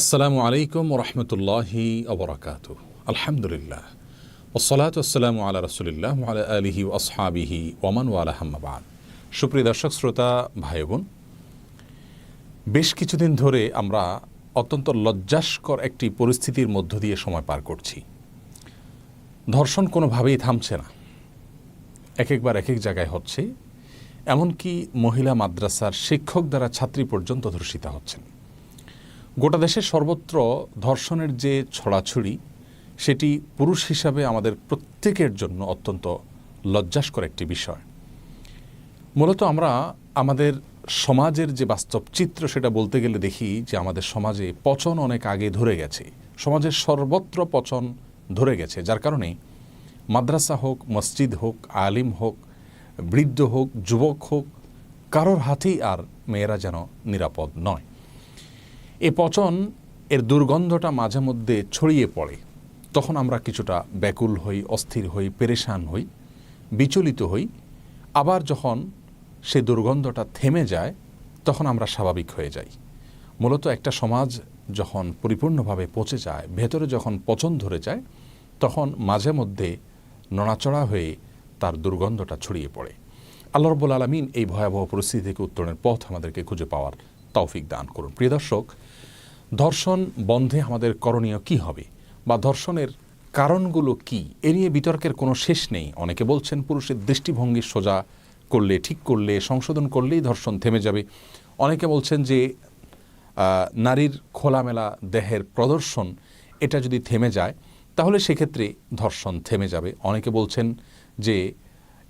আসসালামু আলাইকুম রহমতুল্লাহি অবরাকাত আলহামদুলিল্লাহ। ওসলাত আসসালামু আলা রসুলিল্লাহ আলা আলিহি আসহাবিহি ওমান ওয়ালা হাম্মাবাদ সুপ্রিয় দর্শক, শ্রোতা ভাই বোন বেশ কিছুদিন ধরে আমরা অত্যন্ত লজ্জাস্কর একটি পরিস্থিতির মধ্য দিয়ে সময় পার করছি। ধর্ষণ কোনোভাবেই থামছে না। এক একবার এক এক জায়গায় হচ্ছে। এমনকি মহিলা মাদ্রাসার শিক্ষক দ্বারা ছাত্রী পর্যন্ত ধর্ষিতা হচ্ছেন। গোটা দেশের সর্বত্র ধর্ষণের যে ছড়াছড়ি, সেটি পুরুষ হিসাবে আমাদের প্রত্যেকের জন্য অত্যন্ত লজ্জাস্কর একটি বিষয়। মূলত আমরা আমাদের সমাজের যে বাস্তব চিত্র, সেটা বলতে গেলে দেখি যে আমাদের সমাজে পচন অনেক আগে ধরে গেছে। সমাজের সর্বত্র পচন ধরে গেছে, যার কারণে মাদ্রাসা হোক, মসজিদ হোক, আলিম হোক, বৃদ্ধ হোক, যুবক হোক, কারোর হাতেই আর মেয়েরা যেন নিরাপদ নয়। এ পচন এর দুর্গন্ধটা মাঝে মধ্যে ছড়িয়ে পড়ে। তখন আমরা কিছুটা ব্যাকুল হই, অস্থির হই, পেরেশান হই, বিচলিত হই। আবার যখন সে দুর্গন্ধটা থেমে যায়, তখন আমরা স্বাভাবিক হয়ে যাই। মূলত একটা সমাজ যখন পরিপূর্ণভাবে পচে যায়, ভেতরে যখন পচন ধরে যায়, তখন মাঝে মধ্যে নড়াচড়া হয়ে তার দুর্গন্ধটা ছড়িয়ে পড়ে। আল্লাহ রব্বুল আলমিন এই ভয়াবহ পরিস্থিতি থেকে উত্তরণের পথ আমাদেরকে খুঁজে পাওয়ার তৌফিক দান করুন। প্রিয় দর্শক ধর্ষণ বন্ধে আমাদের করণীয় কি হবে? বা ধর্ষণের কারণগুলো কি? এ নিয়ে বিতর্কের কোনো শেষ নেই। অনেকে বলছেন পুরুষের দৃষ্টিভঙ্গি সোজা করলে ঠিক করলে, সংশোধন করলেই ধর্ষণ থেমে যাবে। অনেকে বলছেন যে নারীর খোলামেলা দেহের প্রদর্শন, এটা যদি থেমে যায়, তাহলে সেক্ষেত্রে ধর্ষণ থেমে যাবে। অনেকে বলছেন যে,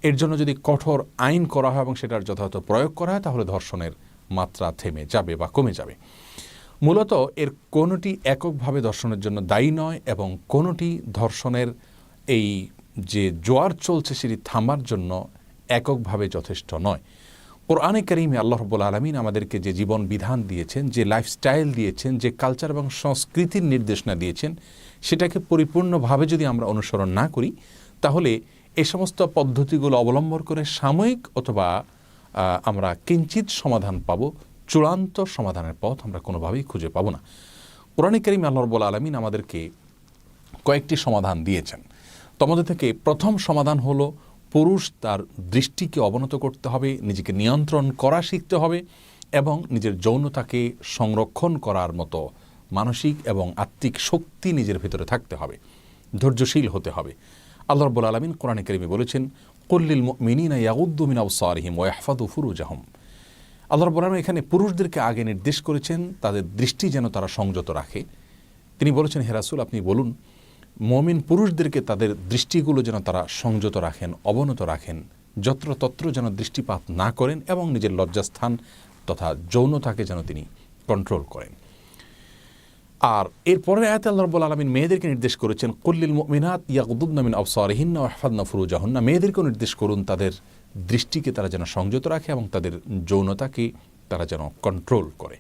এর জন্য যদি কঠোর আইন করা হয় এবং সেটার যথাযথ প্রয়োগ করা হয়, তাহলে ধর্ষণের মাত্রা থেমে যাবে বা কমে যাবে। মূলত এর কোনোটি এককভাবে ধর্ষণের জন্য দায়ী নয় এবং কোনোটি ধর্ষণের এই যে জোয়ার চলছে সেটি থামার জন্য এককভাবে যথেষ্ট নয়। কোরআনে করিমে আল্লাহ রব্বুল আলমিন আমাদেরকে যে জীবন বিধান দিয়েছেন, যে লাইফস্টাইল দিয়েছেন, যে কালচার এবং সংস্কৃতির নির্দেশনা দিয়েছেন, সেটাকে পরিপূর্ণভাবে যদি আমরা অনুসরণ না করি, তাহলে এ সমস্ত পদ্ধতিগুলো অবলম্বন করে সাময়িক অথবা আমরা কিঞ্চিত সমাধান পাব। চূড়ান্ত সমাধানের পথ আমরা কোনোভাবেই খুঁজে পাবো না। কোরআন করিম আল্লাহ রব্বুল আলমিন আমাদেরকে কয়েকটি সমাধান দিয়েছেন। তোমাদের থেকে প্রথম সমাধান হলো পুরুষ তার দৃষ্টিকে অবনত করতে হবে, নিজেকে নিয়ন্ত্রণ করা শিখতে হবে এবং নিজের যৌনতাকে সংরক্ষণ করার মতো মানসিক এবং আত্মিক শক্তি নিজের ভিতরে থাকতে হবে, ধৈর্যশীল হতে হবে। আল্লাহ রব্বুল আলমিন কোরআন করিমে বলেছেন কল্লিল মিনিনা ইয়াউদ্দুমিন আউসারিহিম ওয়াহফাদু ফুরুজাহম। আল্লাহ রব্বুল আলম এখানে পুরুষদেরকে আগে নির্দেশ করেছেন, তাদের দৃষ্টি যেন তারা সংযত রাখে। তিনি বলেছেন হেরাসুল আপনি বলুন, মমিন পুরুষদেরকে তাদের দৃষ্টিগুলো যেন তারা সংযত রাখেন, অবনত রাখেন, যত্রতত্র যেন দৃষ্টিপাত না করেন এবং নিজের লজ্জাস্থান তথা যৌনতাকে যেন তিনি কন্ট্রোল করেন। আর এরপরে আয়াত আল্লাহ রব্বুল আলমিন মেয়েদেরকে নির্দেশ করেছেন, কল্লিল মিনাত ইয়াকুদ্দিন আফসারহিন্না আহফাদনা ফুরুজাহন্না। মেয়েদেরকেও নির্দেশ করুন তাদের দৃষ্টিকে তারা যেন সংযত রাখে এবং তাদের যৌনতাকে তারা যেন কন্ট্রোল করে।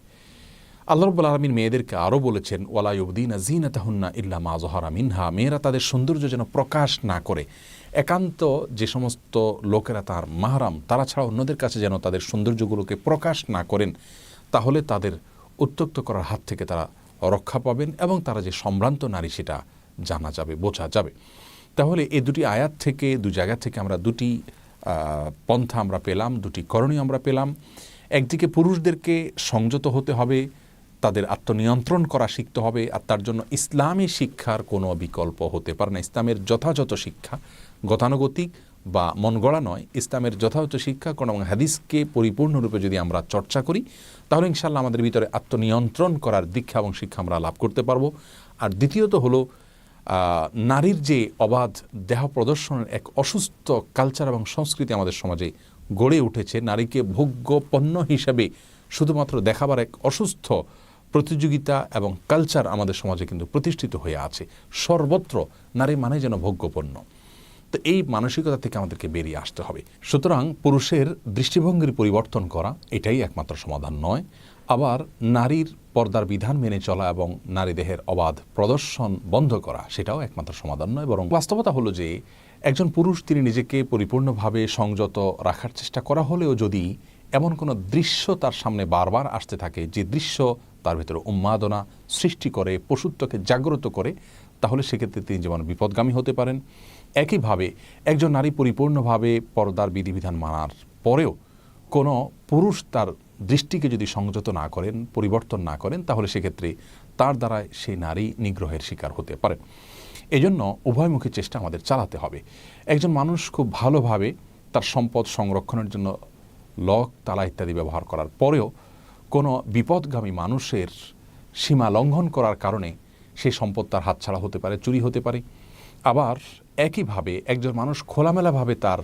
আল্লাহ রব্বুল আলমিন মেয়েদেরকে আরও বলেছেন ওয়ালাইউদ্দিন জিনা তাহুন্না ইল্লা মা জহরা মিনহা। মেয়েরা তাদের সৌন্দর্য যেন প্রকাশ না করে। একান্ত যে সমস্ত লোকেরা তার মাহারাম, তারা ছাড়া অন্যদের কাছে যেন তাদের সৌন্দর্যগুলোকে প্রকাশ না করেন, তাহলে তাদের উত্তক্ত করার হাত থেকে তারা রক্ষা পাবেন এবং তারা যে সম্ভ্রান্ত নারী সেটা জানা যাবে, বোঝা যাবে। তাহলে এই দুটি আয়াত থেকে, দু জায়গা থেকে আমরা দুটি পন্থা আমরা পেলাম, দুটি করণীয় আমরা পেলাম। একদিকে পুরুষদেরকে সংযত হতে হবে, তাদের আত্মনিয়ন্ত্রণ করা শিখতে হবে, আর তার জন্য ইসলামী শিক্ষার কোনো বিকল্প হতে পারে না। ইসলামের যথাযথ শিক্ষা গতানুগতিক বা মন গড়া নয়। ইসলামের যথাযথ শিক্ষা কোনো হাদিসকে পরিপূর্ণরূপে যদি আমরা চর্চা করি, তাহলে ইনশাল্লাহ আমাদের ভিতরে আত্মনিয়ন্ত্রণ করার দীক্ষা এবং শিক্ষা আমরা লাভ করতে পারব। আর দ্বিতীয়ত হলো নারীর যে অবাধ দেহ প্রদর্শনের এক অসুস্থ কালচার এবং সংস্কৃতি আমাদের সমাজে গড়ে উঠেছে, নারীকে ভোগ্য পণ্য হিসেবে শুধুমাত্র দেখাবার এক অসুস্থ প্রতিযোগিতা এবং কালচার আমাদের সমাজে কিন্তু প্রতিষ্ঠিত হয়ে আছে। সর্বত্র নারী মানে যেন ভোগ্যপণ্য তো এই মানসিকতা থেকে আমাদেরকে বেরিয়ে আসতে হবে। সুতরাং পুরুষের দৃষ্টিভঙ্গির পরিবর্তন করা, এটাই একমাত্র সমাধান নয়। আবার নারীর পর্দার বিধান মেনে চলা এবং নারী দেহের অবাধ প্রদর্শন বন্ধ করা, সেটাও একমাত্র সমাধান নয়, বরং বাস্তবতা হলো যে একজন পুরুষ তিনি নিজেকে পরিপূর্ণভাবে সংযত রাখার চেষ্টা করা হলেও যদি এমন কোনো দৃশ্য তার সামনে বারবার আসতে থাকে যে দৃশ্য তার ভিতরে উন্মাদনা সৃষ্টি করে, পশুত্বকে জাগ্রত করে, তাহলে সেক্ষেত্রে তিনি যেমন বিপদগামী হতে পারেন, একইভাবে একজন নারী পরিপূর্ণভাবে পর্দার বিধিবিধান মানার পরেও কোনো পুরুষ তার দৃষ্টিকে যদি সংযত না করেন, পরিবর্তন না করেন, তাহলে সেক্ষেত্রে তার দ্বারা সেই নারী নিগ্রহের শিকার হতে পারেন এজন্য উভয়মুখী চেষ্টা আমাদের চালাতে হবে। একজন মানুষ খুব ভালোভাবে তার সম্পদ সংরক্ষণের জন্য লক, তালা ইত্যাদি ব্যবহার করার পরেও কোনো বিপদগামী মানুষের সীমা লঙ্ঘন করার কারণে সেই সম্পদ তার হাতছাড়া হতে পারে, চুরি হতে পারে। আবার একইভাবে একজন মানুষ খোলামেলাভাবে তার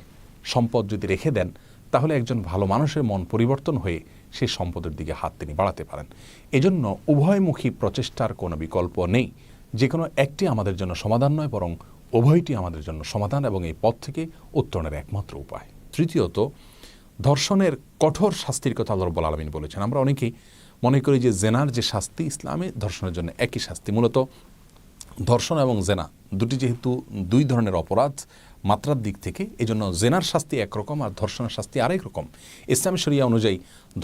সম্পদ যদি রেখে দেন, তাহলে একজন ভালো মানুষের মন পরিবর্তন হয়ে সেই সম্পদের দিকে হাত তিনি বাড়াতে পারেন। এজন্য উভয়মুখী প্রচেষ্টার কোনো বিকল্প নেই। যে কোনো একটি আমাদের জন্য সমাধান নয়, বরং উভয়টি আমাদের জন্য সমাধান এবং এই পথ থেকে উত্তরণের একমাত্র উপায়। তৃতীয়ত, ধর্ষণের কঠোর শাস্তির কথা আল্লাহ রব্বুল আলমিন বলেছেন। আমরা অনেকেই মনে করি যে জেনার যে শাস্তি, ইসলামে ধর্ষণের জন্য একই শাস্তি। মূলত ধর্ষণ এবং জেনা, দুটি যেহেতু দুই ধরনের অপরাধ মাত্রার দিক থেকে, এজন্য জেনার শাস্তি একরকম আর ধর্ষণের শাস্তি আরেক রকম। ইসলাম শরিয়া অনুযায়ী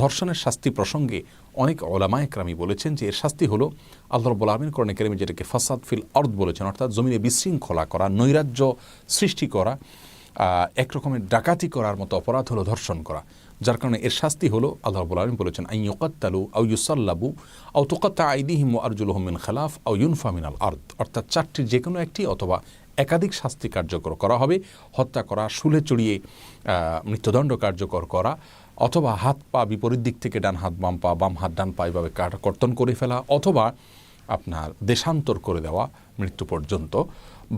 ধর্ষণের শাস্তি প্রসঙ্গে অনেক ওলামা একরামি বলেছেন যে এর শাস্তি হলো আল্লাহ রব্বুল আলমিন করণে কেরেমি যেটাকে ফাসাদ ফিল অর্থ বলেছেন, অর্থাৎ জমিনে বিশৃঙ্খলা করা, নৈরাজ্য সৃষ্টি করা একরকমের এক রকমের ডাকাতি করার মতো অপরাধ হলো ধর্ষণ করা। যার কারণে এর শাস্তি হলো আল্লাহ রবুল আলম বলেছেন আই আউ ইউসাল্লাবু আউ তোকাত্তা আইদিহিম আরজুল মিন খালাফ আউ ইউনফা মিনাল আর্দ। অর্থাৎ চারটির যে কোনো একটি অথবা একাধিক শাস্তি কার্যকর করা হবে, হত্যা করা, শুলে চড়িয়ে মৃত্যুদণ্ড কার্যকর করা, অথবা হাত পা বিপরীত দিক থেকে ডান হাত, বাম পা, বাম হাত, ডান পা এভাবে কর্তন করে ফেলা, অথবা আপনার দেশান্তর করে দেওয়া মৃত্যু পর্যন্ত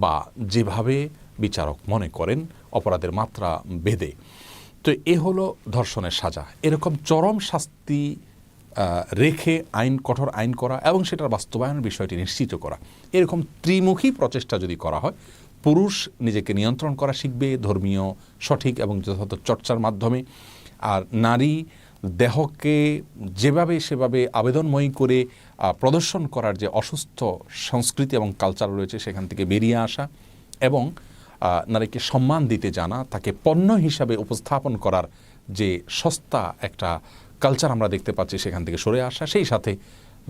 বা যেভাবে বিচারক মনে করেন, অপরাধের মাত্রা বেঁধে। তো এ হলো ধর্ষণের সাজা। এরকম চরম শাস্তি রেখে আইন, কঠোর আইন করা এবং সেটার বাস্তবায়নের বিষয়টি নিশ্চিত করা। এরকম ত্রিমুখী প্রচেষ্টা যদি করা হয়, পুরুষ নিজেকে নিয়ন্ত্রণ করা শিখবে ধর্মীয়, সঠিক এবং যথাযথ চর্চার মাধ্যমে। আর নারী দেহকে যেভাবে সেভাবে আবেদনময়ী করে প্রদর্শন করার যে অসুস্থ সংস্কৃতি এবং কালচার রয়েছে, সেখান থেকে বেরিয়ে আসা এবং নারীকে সম্মান দিতে জানা, তাকে পণ্য হিসাবে উপস্থাপন করার যে সস্তা একটা কালচার আমরা দেখতে পাচ্ছি সেখান থেকে সরে আসা, সেই সাথে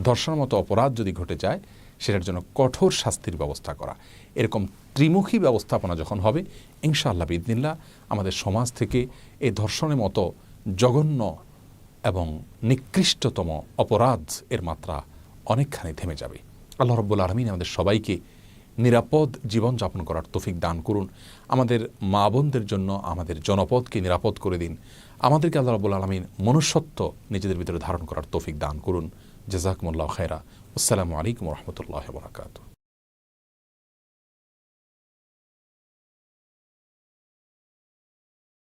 ধর্ষণের মতো অপরাধ যদি ঘটে যায়, সেটার জন্য কঠোর শাস্তির ব্যবস্থা করা। এরকম ত্রিমুখী ব্যবস্থাপনা যখন হবে, ইনশাআল্লাহ বিদিনিল্লা আমাদের সমাজ থেকে এই ধর্ষণের মতো জঘন্য এবং নিকৃষ্টতম অপরাধ এর মাত্রা অনেকখানি থেমে যাবে। আল্লাহ রব্বুল আলমিন আমাদের সবাইকে নিরাপদ জীবনযাপন করার তফিক দান করুন। আমাদের মা বোনদের জন্য আমাদের জনপদকে নিরাপদ করে দিন। আমাদেরকে আল্লাহ রাবুল আলমিন মনুষ্যত্ব নিজেদের ভিতরে ধারণ করার তৌফিক দান করুন। জেজাকমুল্লাহ খেরা আসসালামু আলাইকুম রহমতুল্লাহ বরাকাতু